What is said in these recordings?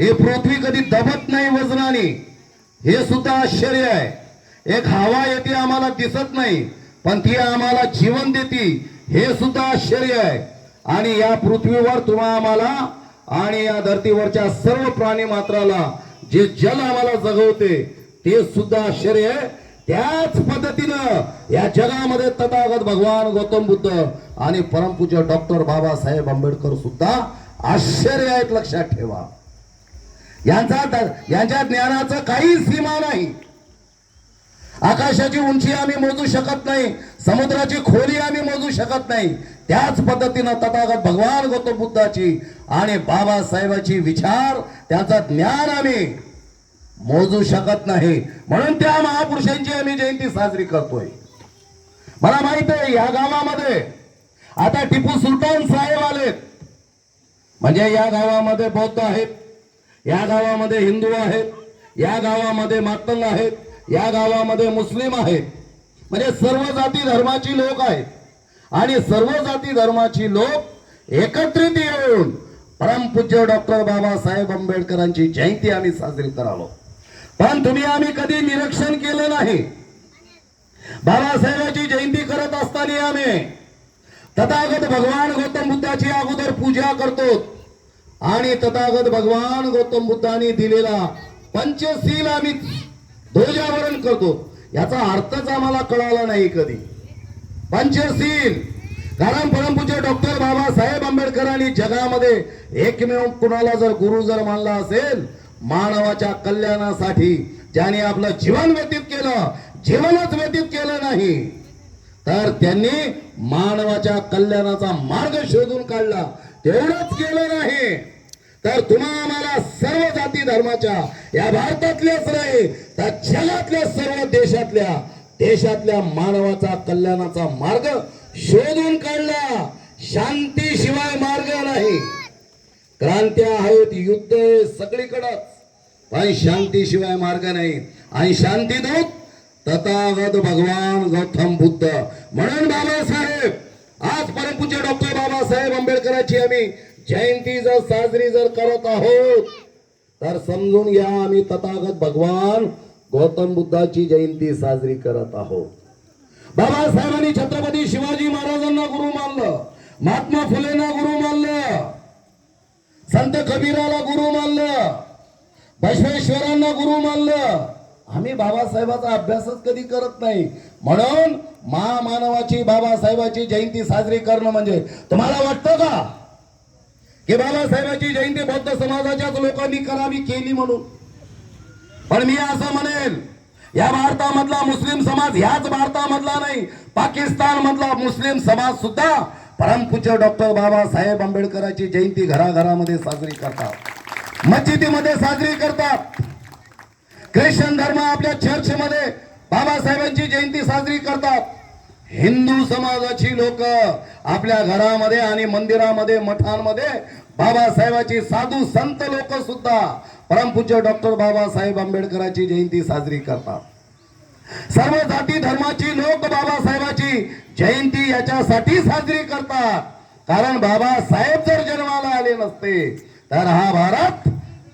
हे पृथ्वी कधी दबत नाही वजनाने. हे सुद्धा आश्चर्य आहे. एक हवा येते आम्हाला दिसत नाही पण ती आम्हाला जीवन देते. हे सुद्धा आश्चर्य आहे. आणि या पृथ्वीवर तुम्हा आम्हाला आणि या धर्तीवरच्या सर्व प्राणी मात्राला जे जल आम्हाला जगवते ते सुद्धा आश्चर्य आहे. त्याच पद्धतीनं या जगामध्ये तथागत भगवान गौतम बुद्ध आणि परमपूज्य डॉक्टर बाबासाहेब आंबेडकर सुद्धा आश्चर्य आहेत लक्षात ठेवा. यांचा यांच्या ज्ञानाचं काही सीमा नाही. आकाशाची उंची आम्ही मोजू शकत नाही समुद्राची खोली आम्ही मोजू शकत नाही. त्याच पद्धतीनं तथागत भगवान गौतम बुद्धाची आणि बाबासाहेबाची विचार त्याचं ज्ञान आम्ही मोजू शकत नाही. म्हणून त्या महापुरुषांची आम्ही जयंती साजरी करतोय. मला माहीत आहे या गावामध्ये आता टिपू सुलतान साहेब आलेत. म्हणजे या गावामध्ये बौद्ध आहेत. या गावामध्ये हिंदू आहेत या गावामध्ये मातंग आहेत या गावामध्ये मुस्लिम आहेत. म्हणजे सर्व जाती धर्माची लोक आहेत. आणि सर्व जाती धर्माची लोक एकत्रित येऊन परमपूज्य डॉक्टर बाबासाहेब आंबेडकरांची जयंती आम्ही साजरी करालो. पण तुम्ही आम्ही कधी निरीक्षण केलं नाही. बाबासाहेबांची जयंती करत असताना आम्ही तथागत भगवान गौतम बुद्धाची अगोदर पूजा करतो. आणि तथागत भगवान गौतम बुद्धांनी दिलेला पंचशील आम्ही ध्वजावरण करतो. याचा अर्थच आम्हाला कळाला नाही कधी. पंचशील. कारण परमपूज्य डॉक्टर बाबासाहेब आंबेडकरांनी जगामध्ये एकमेव कुणाला जर गुरु जर मानला असेल मानवाच्या कल्याणासाठी ज्याने आपलं जीवन व्यतीत केलं जीवनच व्यतीत केलं नाही तर त्यांनी मानवाच्या कल्याणाचा मार्ग शोधून काढला. तेवढंच केलं नाही. तर तुम्हा आम्हाला सर्व जाती धर्माच्या या भारतातल्याच नाही तर जगातल्या सर्व देशातल्या देशातल्या मानवाचा कल्याणाचा मार्ग शोधून काढला. शांतीशिवाय मार्ग नाही. क्रांत्या आहेत युद्ध आहे सगळीकडंच. पण शांतीशिवाय मार्ग नाही. आणि शांतीदूत तथागत भगवान गौतम बुद्ध. म्हणून बाबासाहेब आज परमपूज्य डॉक्टर बाबासाहेब आंबेडकरांची आम्ही जयंती जर साजरी जर करत आहोत तर समजून घ्या आम्ही तथागत भगवान गौतम बुद्धाची जयंती साजरी करत आहोत. बाबासाहेबांनी छत्रपती शिवाजी महाराजांना गुरु मानलं महात्मा फुलेंना गुरु मानलं संत कबीराला गुरु मानलं बसवेश्वरांना गुरु मानलं आम्ही बाबासाहेबाचा अभ्यासच कधी करत नाही. म्हणून महामानवाची बाबासाहेबाची जयंती साजरी करणं म्हणजे तुम्हाला वाटतं का? की बाबासाहेबाची जयंती बौद्ध समाजाच्याच लोकांनी करावी केली म्हणून. पण मी असं म्हणेल या भारतामधला मुस्लिम समाज ह्याच भारतामधला नाही पाकिस्तान मधला मुस्लिम समाज सुद्धा परमपूज्य डॉक्टर बाबासाहेब आंबेडकरांची जयंती घराघरामध्ये साजरी करतात. मस्जिदीमध्ये साजरी करतात. ख्रिश्चन धर्म आपल्या चर्चमध्ये बाबासाहेबांची जयंती साजरी करतात. हिंदू समाजाची लोक आपल्या घरामध्ये आणि मंदिरामध्ये मठांमध्ये बाबासाहेबाची साधू संत लोक सुद्धा परमपूज्य डॉक्टर बाबासाहेब आंबेडकरांची जयंती साजरी करतात. सर्व जाती धर्माची लोक बाबासाहेबाची जयंती याच्यासाठी साजरी करतात. कारण बाबासाहेब जर जन्माला आले नसते तर हा भारत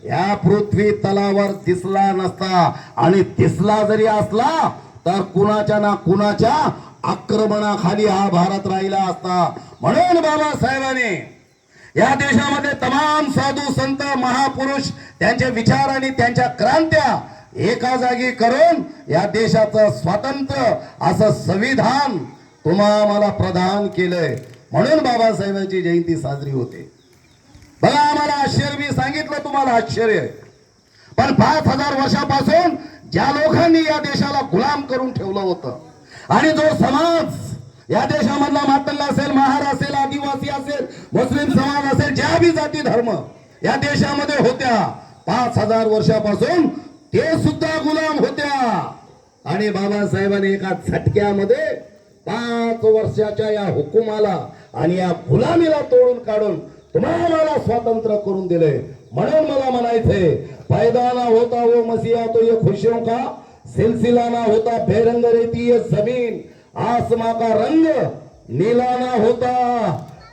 या पृथ्वी तलावर दिसला नसता आणि दिसला जरी असला तर कुणाच्या ना कुणाच्या आक्रमणाखाली हा भारत राहिला असता. म्हणून बाबासाहेबांनी या देशामध्ये तमाम साधू संत महापुरुष त्यांचे विचार आणि त्यांच्या क्रांत्या एका जागी करून या देशाचं स्वातंत्र्य असं संविधान तुम्हाला प्रदान केलंय. म्हणून बाबासाहेबांची जयंती साजरी होते. बघा आम्हाला आश्चर्य मी सांगितलं तुम्हाला आश्चर्य. पण पाच हजार वर्षापासून ज्या लोकांनी या देशाला गुलाम करून ठेवलं होतं आणि जो समाज या देशामधला मातल्ला असेल महार असेल आदिवासी असेल मुस्लिम समाज असेल ज्या बी जाती धर्म या देशामध्ये होत्या पाच हजार वर्षापासून ते सुद्धा गुलाम होत्या. आणि बाबासाहेबांनी एका झटक्यामध्ये पाच वर्षाच्या या हुकुमाला आणि या गुलामीला तोडून काढून तुम्हाला मला स्वातंत्र्य करून दिले. म्हणून मला म्हणायचंय पैदा ना होता वो मसीहा तो ये खुशियों का सिलसिला ना होता बेरंग रेती ये जमीन आसमा का रंग नीला ना होता।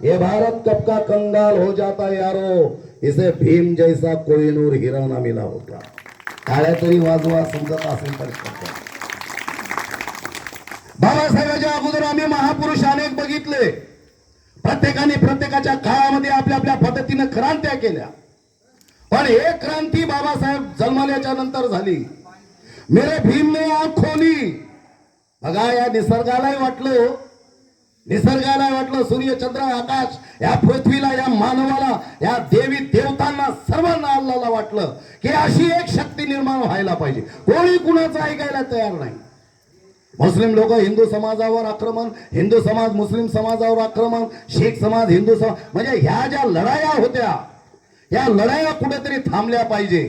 ये भारत कब का कंगाल हो जाता यारो इसे भीम जैसा कोहिनूर हिरा ना मिला होता। काळ्या तरी वाजवा समजत असेल तर बाबासाहेबांच्या अगोदर आम्ही महापुरुष अनेक बघितले. प्रत्येकाने प्रत्येकाच्या काळामध्ये आपल्या आपल्या पद्धतीनं क्रांत्या केल्या. पण हे क्रांती बाबासाहेब जन्मल्याच्या नंतर झाली. मेरे भीमने आग खोली. बघा या निसर्गालाही वाटलं हो. निसर्गाला वाटलं. सूर्य चंद्र आकाश या पृथ्वीला या मानवाला या देवी देवतांना सर्वांना अल्लाला वाटलं की अशी एक शक्ती निर्माण व्हायला पाहिजे. कोणी कुणाचं ऐकायला तयार नाही. मुस्लिम लोक हिंदू समाजावर आक्रमण हिंदू समाज मुस्लिम समाजावर आक्रमण शीख समाज हिंदू समाज म्हणजे ह्या ज्या लढाया होत्या या लढाया कुठेतरी थांबल्या पाहिजे.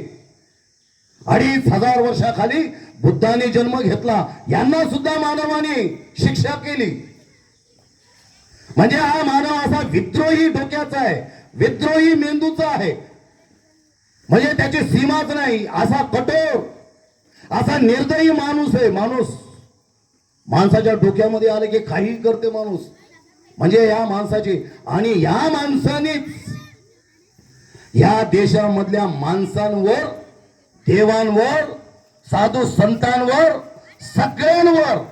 अडीच हजार वर्षाखाली बुद्धाने जन्म घेतला यांना सुद्धा मानवाने शिक्षा केली. म्हणजे हा मानव असा विद्रोही डोक्याचा आहे विद्रोही मेंदूचा आहे. म्हणजे त्याची सीमाच नाही असा कठोर असा निर्दयी माणूस आहे माणूस. माणसाच्या डोक्यामध्ये आले की काही करते माणूस. म्हणजे या माणसाची आणि या माणसानेच या देशामधल्या माणसांवर देवांवर साधू संतांवर सगळ्यांवर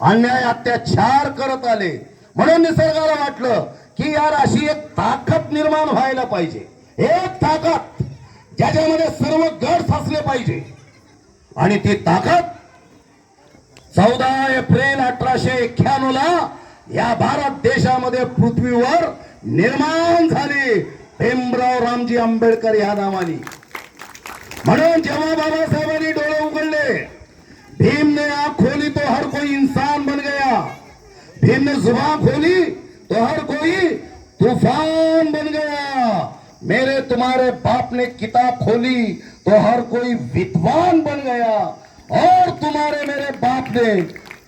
अन्याय अत्याचार करत आले. म्हणून निसर्गाला वाटलं की यार अशी एक ताकद निर्माण व्हायला पाहिजे. एक ताकद ज्याच्यामध्ये सर्व गट साचले पाहिजे. आणि ती ताकद चौदा एप्रिल अठराशे एक्क्याण्णव ला या भारत देशामध्ये पृथ्वीवर निर्माण झाली. भीमराव रामजी आंबेडकर या नावाने. म्हणून जेव्हा बाबासाहेबांनी डोळे उघडले भीम ने आप खोली तो हर कोई इंसान बन गया. भीम ने जुबान खोली तो हर कोई तूफान बन गया. मेरे तुम्हारे बाप ने किताब खोली तो हर कोई विद्वान बन गया. और तुम्हारे मेरे बाप ने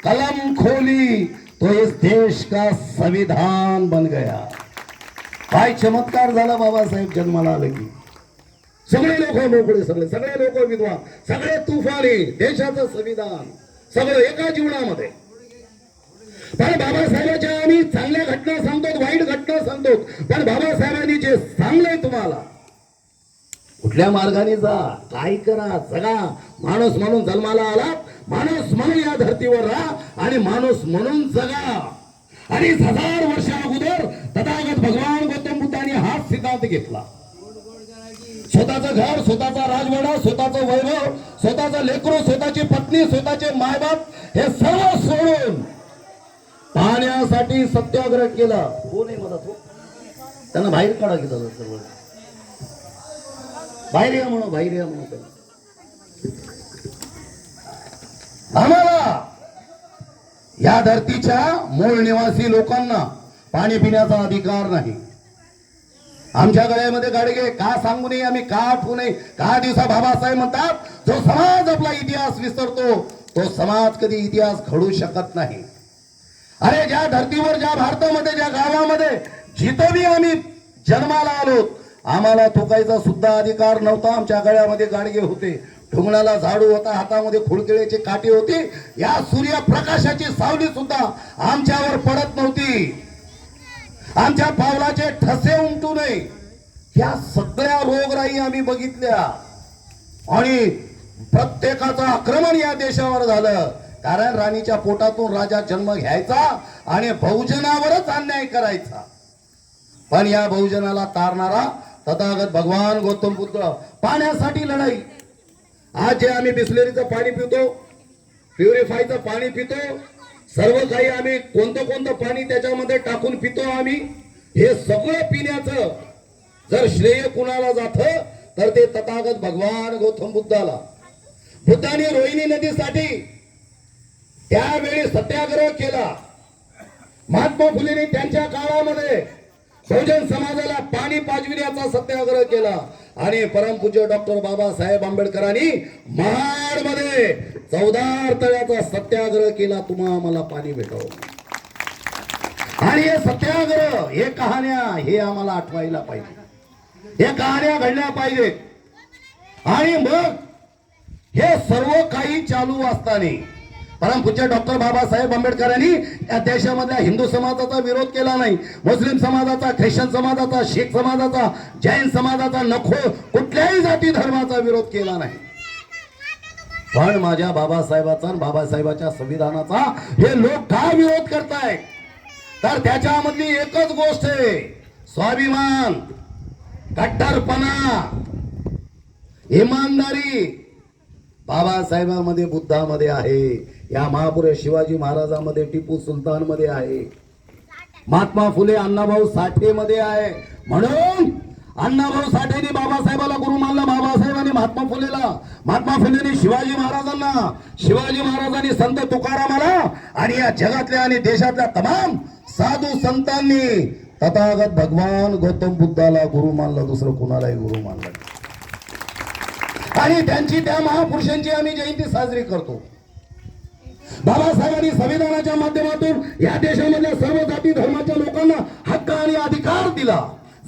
कलम खोली तो इस देश का संविधान बन गया। काय चमत्कार झाला बाबासाहेब जन्माला आले की। सगळे लोक मोकळे सगळे सगळे लोक विद्वान सगळे तुफानी देशाचं संविधान सगळं एका जीवनामध्ये। पण बाबासाहेबांच्या आम्ही चांगल्या घटना सांगतो वाईट घटना सांगतो पण बाबासाहेबांनी जे सांगलंय तुम्हाला कुठल्या मार्गाने जा? काय करा? जगा. माणूस म्हणून जन्माला आला. माणूस म्हणून या धर्तीवर राहा आणि माणूस म्हणून जगा. अडीच हजार वर्षा अगोदर तथागत भगवान गौतम बुद्धाने हाच सिद्धांत घेतला. स्वतःचं घर स्वतःचा राजवाडा स्वतःचं वैभव स्वतःचं लेकरू स्वतःची पत्नी स्वतःचे मायबाप हे सर्व सोडून पाहण्यासाठी सत्याग्रह केला. हो आहे मदत? हो त्यांना बाहेर काढा गेलं सर्व. बाहेर या म्हणून बाहेर या म्हणून आम्हाला या धरतीच्या मूळ निवासी लोकांना पाणी पिण्याचा अधिकार नाही. आमच्या गळ्यामध्ये गाडगे का सांगू नये आम्ही का आठवू नये. का दिवसा बाबासाहेब म्हणतात जो समाज आपला इतिहास विसरतो तो समाज कधी इतिहास घडू शकत नाही. अरे ज्या धर्तीवर ज्या भारतामध्ये ज्या गावामध्ये जिथं आम्ही जन्माला आलो आम्हाला थोकायचा सुद्धा अधिकार नव्हता. आमच्या गळ्यामध्ये गाडगे होते. ठुंगणाला झाडू होता. हातामध्ये खुळकिळ्याची काठी होती. या सूर्यप्रकाशाची सावली सुद्धा आमच्यावर पडत नव्हती. आमच्या पावलाचे ठसे उमटू नये. या सगळ्या रोगराई आम्ही बघितल्या. आणि प्रत्येकाचं आक्रमण या देशावर झालं. कारण राणीच्या पोटातून राजा जन्म घ्यायचा आणि बहुजनावरच अन्याय करायचा. पण या बहुजनाला तारणारा तथागत भगवान गौतम बुद्ध पाण्यासाठी लढाई. आज जे आम्ही बिस्लेरीचं पाणी पितो प्युरिफायचं पाणी पितो सर्व काही आम्ही कोणतं कोणतं पाणी त्याच्यामध्ये टाकून पितो आम्ही हे सगळं पिण्याचं जर श्रेय कुणाला जात तर ते तथागत भगवान गौतम बुद्धाला. बुद्धाने रोहिणी नदीसाठी त्यावेळी सत्याग्रह केला. महात्मा फुलेने त्यांच्या काळामध्ये बहुजन समाजाला पाणी पाजविण्याचा सत्याग्रह केला. आणि परमपूज्य डॉक्टर बाबासाहेब आंबेडकरांनी महाडमध्ये चौदार तळ्याचा सत्याग्रह केला. तुम्हा आम्हाला पाणी भेटावं. आणि हे सत्याग्रह हे कहाण्या हे आम्हाला आठवायला पाहिजे. हे कहाण्या घडल्या पाहिजेत. आणि मग हे सर्व काही चालू असताना परमपूज्य डॉक्टर बाबासाहेब आंबेडकरांनी या देशामधल्या हिंदू समाजाचा विरोध केला नाही. मुस्लिम समाजाचा ख्रिश्चन समाजाचा शीख समाजाचा जैन समाजाचा नखो कुठल्याही जाती धर्माचा विरोध केला नाही. पण माझ्या बाबासाहेबाचा बाबासाहेबाच्या संविधानाचा हे लोक का विरोध करताय? तर त्याच्यामधली एकच गोष्ट आहे. स्वाभिमान कट्टरपणा इमानदारी बाबासाहेबांमध्ये बुद्धामध्ये आहे. या महापुरुष शिवाजी महाराजांमध्ये टिपू सुलतानमध्ये आहे. महात्मा फुले अण्णाभाऊ साठेमध्ये आहे. म्हणून अण्णाभाऊ साठेने बाबासाहेबाला गुरु मानला बाबासाहेबांनी महात्मा फुलेला महात्मा फुलेने शिवाजी महाराजांना शिवाजी महाराजांनी संत तुकारामाला आणि या जगातल्या आणि देशातल्या तमाम साधू संतांनी तथागत भगवान गौतम बुद्धाला गुरु मानला दुसरं कुणालाही गुरु मानला आणि त्यांची त्या महापुरुषांची आम्ही जयंती साजरी करतो. बाबासाहेबांनी संविधानाच्या माध्यमातून या देशामधल्या सर्व जाती धर्माच्या लोकांना हक्क आणि अधिकार दिला.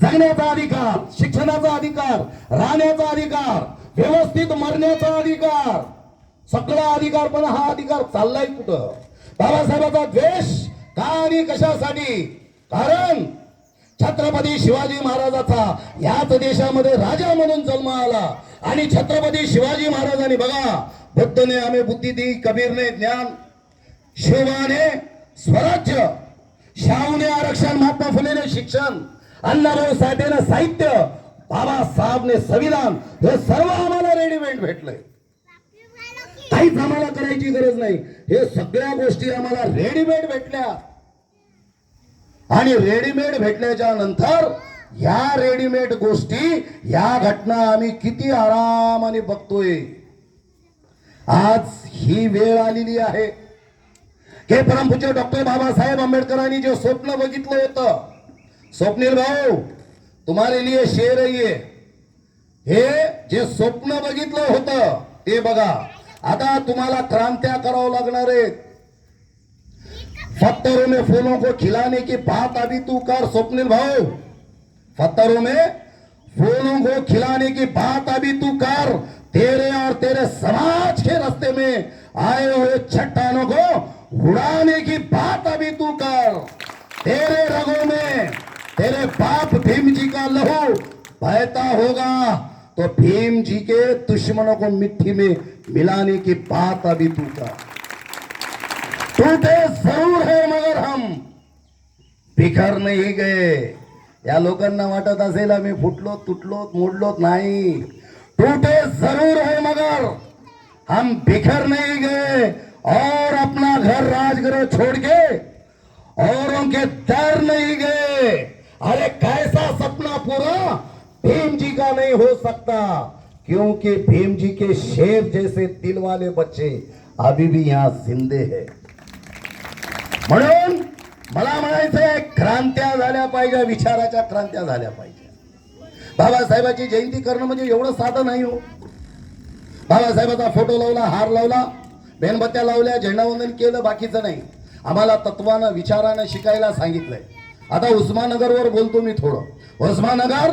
जगण्याचा अधिकार शिक्षणाचा अधिकार राहण्याचा अधिकार व्यवस्थित मरण्याचा अधिकार. सगळा अधिकार पण हा अधिकार चाललाय कुठं? बाबासाहेबांचा द्वेष का आणि कशासाठी? कारण छत्रपती शिवाजी महाराजाचा. याच देशामध्ये राजा म्हणून जन्म आला. आणि छत्रपती शिवाजी महाराजांनी बघा बुद्धने आम्ही बुद्धी दी कबीरने ज्ञान शिवाने स्वराज्य शाहूने आरक्षण महात्मा फुलेने शिक्षण अण्णाभाऊ साठेने साहित्य बाबासाहेबने संविधान हे सर्व आम्हाला रेडीमेड भेटलंय काहीच आम्हाला करायची गरज नाही. हे सगळ्या गोष्टी आम्हाला रेडीमेड भेटल्या. आणि रेडीमेड भेटल्याच्या नंतर या रेडीमेड गोष्टी या घटना आम्ही किती आरामाने बघतोय. आज ही वेळ आलेली आहे. हे परमपूज्य डॉक्टर बाबासाहेब आंबेडकरांनी जे स्वप्न बघितलं होतं. स्वप्नील भाऊ तुम्हारे लिए शेर आहे ये हे जे स्वप्न बघितलं होतं ते बघा. आता तुम्हाला क्रांत्या करावं लागणार आहेत. पत्थरों में फूलों को खिलाने की बात अभी तू कर, स्वप्निल भाऊ पत्थरों में फूलों को खिलाने की बात अभी तू कर। तेरे और तेरे समाज के रास्ते में आए हुए चट्टानों को उड़ाने की बात अभी तू कर। तेरे रगों में तेरे बाप भीम जी का लहू बहता होगा तो भीम जी के दुश्मनों को मिट्टी में मिलाने की बात अभी तू कर। टूटे ज़रूर बिखर नाही गए या? लोकांना वाटत असेल फुटलो तुटलो मोडलो नाही. टूटे ज़रूर है मगर. हम बिखर नहीं गए. और अपना घर राजगृह छोड़ के औरों के दर नहीं गए. अरे कैसा सपना पूरा? भीम जी का नहीं हो सकता. क्योंकि भीम जी के शेर जैसे दिल वाले बच्चे अभी भी यहाँ जिंदे हैं। म्हणून मला म्हणायचंय क्रांत्या झाल्या पाहिजे विचाराच्या क्रांत्या झाल्या पाहिजे. बाबासाहेबाची जयंती करणं म्हणजे एवढं साधं नाही हो. बाबासाहेबाचा फोटो लावला हार लावला मेणबत्त्या लावल्या झेंडावंदन केलं बाकीचं नाही. आम्हाला तत्वानं विचारानं शिकायला सांगितलंय. आता उस्मानगरवर बोलतो मी थोडं. उस्मानगर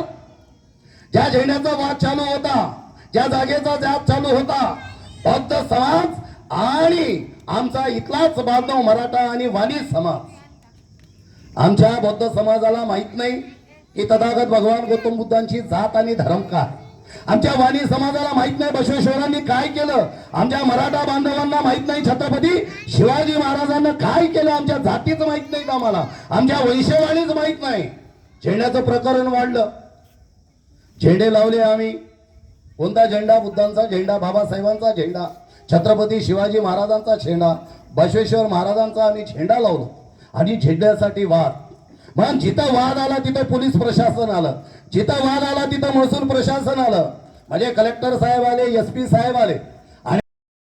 ज्या झेंड्याचा वाद चालू होता ज्या जागेचा जात चालू होता बौद्ध समाज आणि आमचा इथलाच बांधव मराठा आणि वाणी समाज. आमच्या बौद्ध समाजाला माहीत नाही की तथागत भगवान गौतम बुद्धांची जात आणि धर्म काय. आमच्या वाणी समाजाला माहीत नाही बसवेश्वरांनी काय केलं. आमच्या मराठा बांधवांना माहीत नाही छत्रपती शिवाजी महाराजांना काय केलं. आमच्या जातीच माहीत का आम्हाला. आमच्या वंशवाणीच माहीत नाही. झेंड्याचं प्रकरण वाढलं. झेंडे लावले आम्ही. कोणता झेंडा? बुद्धांचा झेंडा बाबासाहेबांचा झेंडा छत्रपती शिवाजी महाराजांचा झेंडा बसवेश्वर महाराजांचा आम्ही झेंडा लावलो. आणि झेंड्यासाठी वाद. म्हणून जिथं वाद आला तिथं पोलीस प्रशासन आलं. जिथं वाद आला तिथं महसूल प्रशासन आलं. म्हणजे कलेक्टर साहेब आले एस पी साहेब आले.